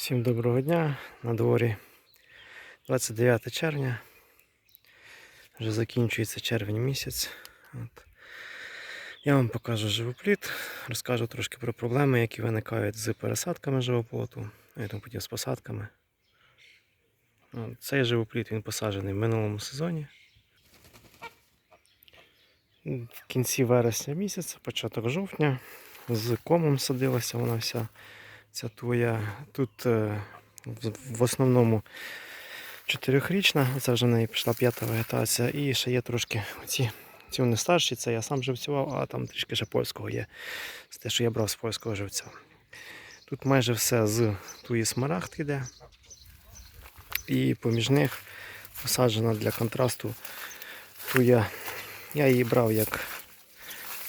Всім доброго дня. На дворі 29 червня. Вже закінчується червень місяць. От. Я вам покажу живопліт, розкажу трошки про проблеми, які виникають з пересадками живоплоту, і тому потім з посадками. От. Цей живопліт він посаджений в минулому сезоні. В кінці вересня місяця, початок жовтня, з комом садилася вона вся. Ця твоя тут е, в, основному чотирьохрічна, це вже в неї пішла п'ята вегетація, і ще є трошки оці. Ці вони старші, це я сам живцював, а там трішки ще польського є. З те, що я брав з польського живця. Тут майже все з туї смарагд іде. І поміж них посаджена для контрасту туя. Я її брав як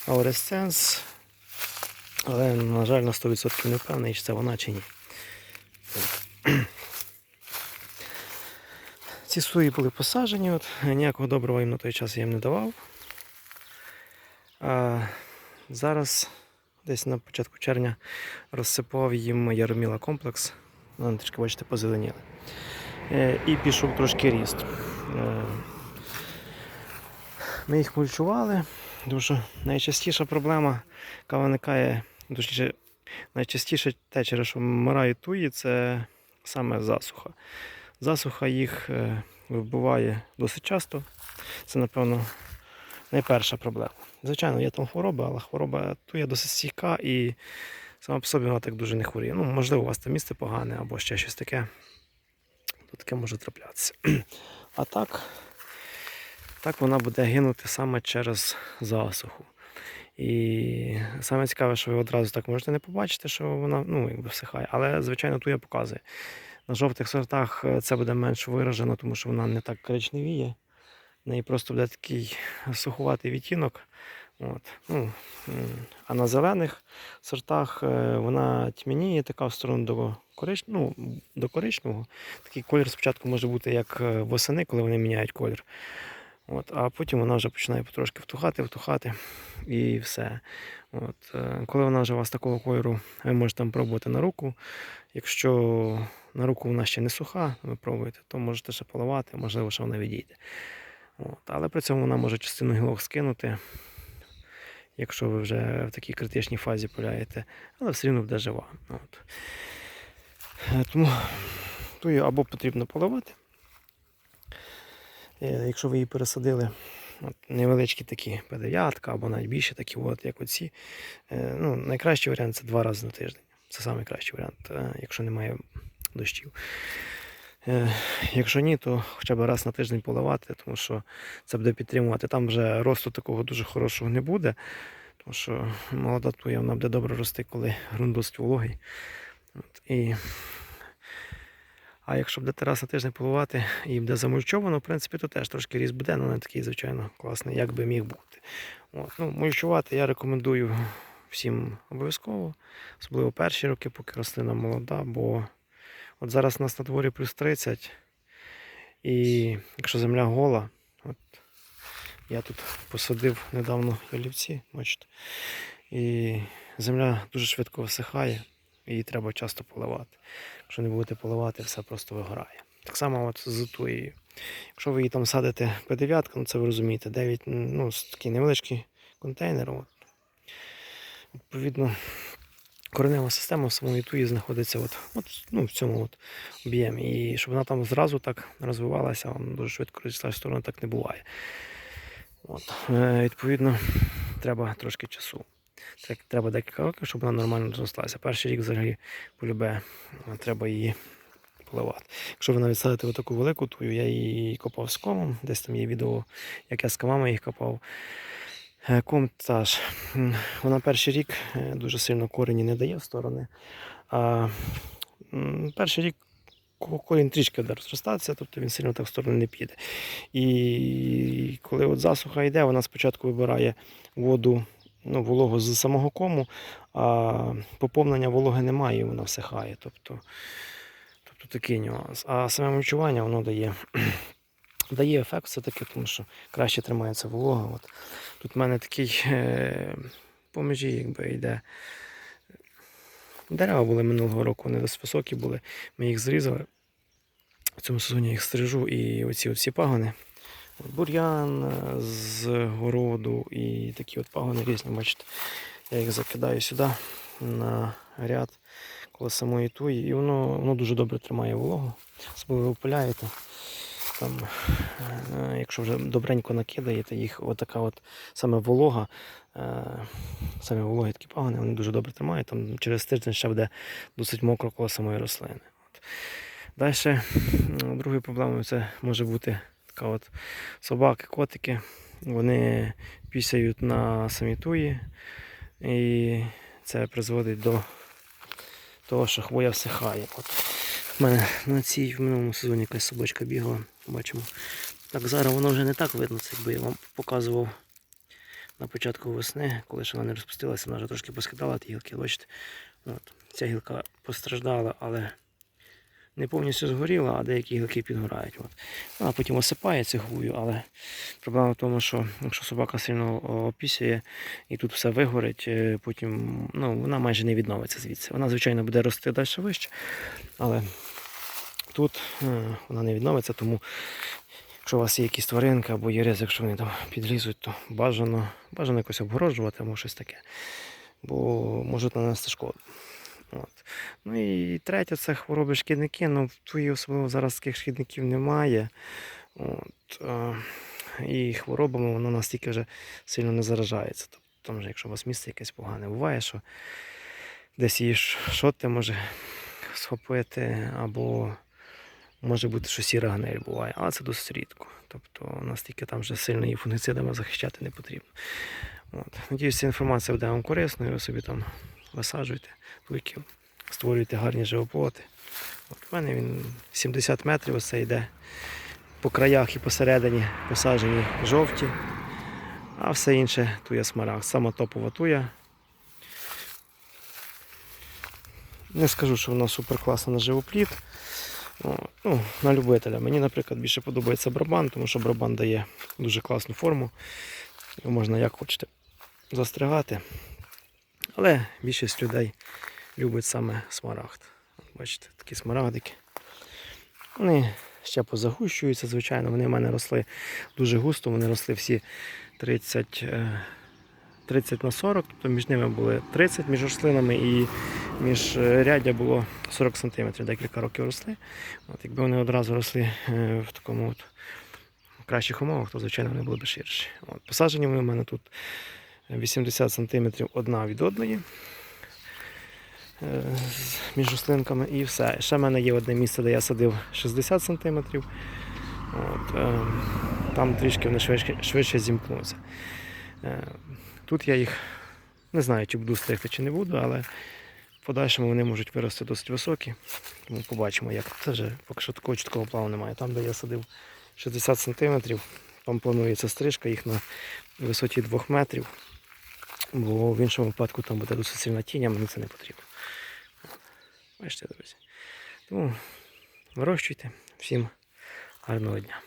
ауресценс, але, на жаль, на 100% не впевнений, чи це вона чи ні. Ці суї були посаджені, от, ніякого доброго їм на той час я їм не давав. А зараз, десь на початку червня, розсипав їм Яроміла комплекс. Вони трішки, бачите, позеленіли. Е, І пішов трошки ріст. Е, Ми їх мульчували, тому що найчастіша проблема, яка виникає, точніше, найчастіше те, через що вмирають туї, це саме засуха. Засуха їх е, вбиває досить часто. Це, напевно, найперша проблема. Звичайно, є там хвороби, але хвороба туя досить стійка і сама по собі вона так дуже не хворіє. Ну, можливо, у вас там місце погане або ще щось таке. То таке може траплятися. А так, так вона буде гинути саме через засуху. І саме цікаве, що ви одразу так можете не побачити, що вона ну, якби всихає. Але, звичайно, туя показує. На жовтих сортах е, це буде менш виражено, тому що вона не так коричневіє. В неї просто буде такий сухуватий відтінок. От. Ну, а на зелених сортах е, вона тьмяніє така в сторону до, корич... ну, до коричневого. Такий колір спочатку може бути як е, восени, коли вони міняють колір. От, а потім вона вже починає потрошки втухати, втухати і все. От, е, коли вона вже у вас такого кольору, ви можете там пробувати на руку. Якщо на руку вона ще не суха, ви пробуєте, то можете ще поливати, можливо, що вона відійде. От, але при цьому вона може частину гілок скинути, якщо ви вже в такій критичній фазі пиляєте, але все рівно буде жива. От. Е, Тому тую або потрібно поливати. Е, Якщо ви її пересадили, от, невеличкі такі П9 або навіть більше такі, от, як оці, е, ну, найкращий варіант це два рази на тиждень. Це найкращий варіант, е, якщо немає дощів. Якщо ні, то хоча б раз на тиждень поливати, тому що це буде підтримувати. Там вже росту такого дуже хорошого не буде, тому що молода туя вона буде добре рости, коли ґрунт досить вологий. От, і... А якщо будете раз на тиждень поливати і буде замульчовано, в принципі, то теж трошки ріст буде, але не такий, звичайно, класний, як би міг бути. От. Ну, мульчувати я рекомендую всім обов'язково, особливо перші роки, поки рослина молода, бо от зараз у нас на дворі плюс 30, і якщо земля гола, от я тут посадив недавно ялівці, бачите, і земля дуже швидко висихає, її треба часто поливати. Якщо не будете поливати, все просто вигорає. Так само от з туєю. Якщо ви її там садите П9, ну це ви розумієте, 9, ну, такий невеличкий контейнер. От. Відповідно, коренева система в самої туї знаходиться от, от, ну, в цьому от об'ємі. І щоб вона там зразу так розвивалася, вона дуже швидко розійшлася в сторону, так не буває. От. Е, відповідно, треба трошки часу. Трек- Треба декілька років, щоб вона нормально розрослася. Перший рік взагалі полюбе, е, треба її поливати. Якщо ви навіть таку велику тую, я її копав з комом, десь там є відео, як я з комами їх копав. Е, Ком та вона перший рік е, дуже сильно корені не дає в сторони. А перший рік корінь трішки буде розростатися, тобто він сильно так в сторону не піде. І коли от засуха йде, вона спочатку вибирає воду ну, вологу з самого кому, а поповнення вологи немає, і вона всихає. Тобто, тобто такий нюанс. А саме мульчування воно дає, дає ефект все-таки, тому що краще тримається волога. От. Тут в мене такий е, по межі якби йде. Дерева були минулого року, вони досить високі були. Ми їх зрізали. В цьому сезоні їх стрижу і оці всі пагони. Бур'ян е, з городу і такі от пагони різні, бачите. Я їх закидаю сюди на ряд коло самої туї, і воно, воно дуже добре тримає вологу. Особливо ви опиляєте. Там, е, якщо вже добренько накидаєте їх, отака от саме волога, е, саме вологі такі пагони, вони дуже добре тримають. Там через тиждень ще буде досить мокро коло самої рослини. Далі, другою проблемою це може бути така от собаки, котики. Вони пісяють на самі туї, і це призводить до того, що хвоя всихає. От. У мене на цій в минулому сезоні якась собачка бігала, бачимо. Так, зараз воно вже не так видно, це якби я вам показував на початку весни, коли ще вона не розпустилася, вона вже трошки поскидала ті гілки, бачите. От. Ця гілка постраждала, але не повністю згоріла, а деякі гілки підгорають. От. Вона потім осипається хвою, але проблема в тому, що якщо собака сильно опісяє і тут все вигорить, е, потім ну, вона майже не відновиться звідси. Вона, звичайно, буде рости далі вище, але тут е, вона не відновиться, тому якщо у вас є якісь тваринки або є ризик, що вони там підлізуть, то бажано, бажано якось обгороджувати або щось таке. Бо можуть нанести шкоду. От. Ну і третє це хвороби шкідники. Ну, твої особливо зараз таких шкідників немає. От, е, і хворобами воно настільки вже сильно не заражається. Тобто, там вже, якщо у вас місце якесь погане, буває, що десь її шоти може схопити, або може бути, що сіра гниль буває, але це досить рідко. Тобто настільки там вже сильно її фунгицидами захищати не потрібно. От. Надіюсь, ця інформація буде вам корисною, ви собі там висаджуйте туйки, створюйте гарні живоплоти. От у мене він 70 метрів оце йде. По краях і посередині посаджені жовті, а все інше туя смарагд. Сама топова туя. Не скажу, що вона супер класна на живопліт. Ну, на любителя. Мені, наприклад, більше подобається брабан, тому що брабан дає дуже класну форму. Його можна як хочете застригати. Але більшість людей любить саме смарагд. Бачите, такі смарагдики. Вони ще позагущуються, звичайно, вони в мене росли дуже густо, вони росли всі 30, е, 30 на 40, тобто між ними були 30 між рослинами і між е, ряддя було 40 см, декілька років росли. От, якби вони одразу росли е, в такому от кращих умовах, то звичайно вони були б ширші. От, посаджені вони в мене тут 80 см одна від одної е, між рослинками і все. Ще в мене є одне місце, де я садив 60 см. От, е, там трішки вони швидше, швидше зімкнуться. Е, тут я їх не знаю, чи буду стригти, чи не буду, але в подальшому вони можуть вирости досить високі. Тому побачимо, як це вже поки що такого чіткого плану немає. Там, де я садив 60 см, там планується стрижка їх на висоті 2 метрів. Бо в іншому випадку там буде досить сильна тінь, а мені це не потрібно. Бачите, друзі. Тому вирощуйте. Всім гарного дня.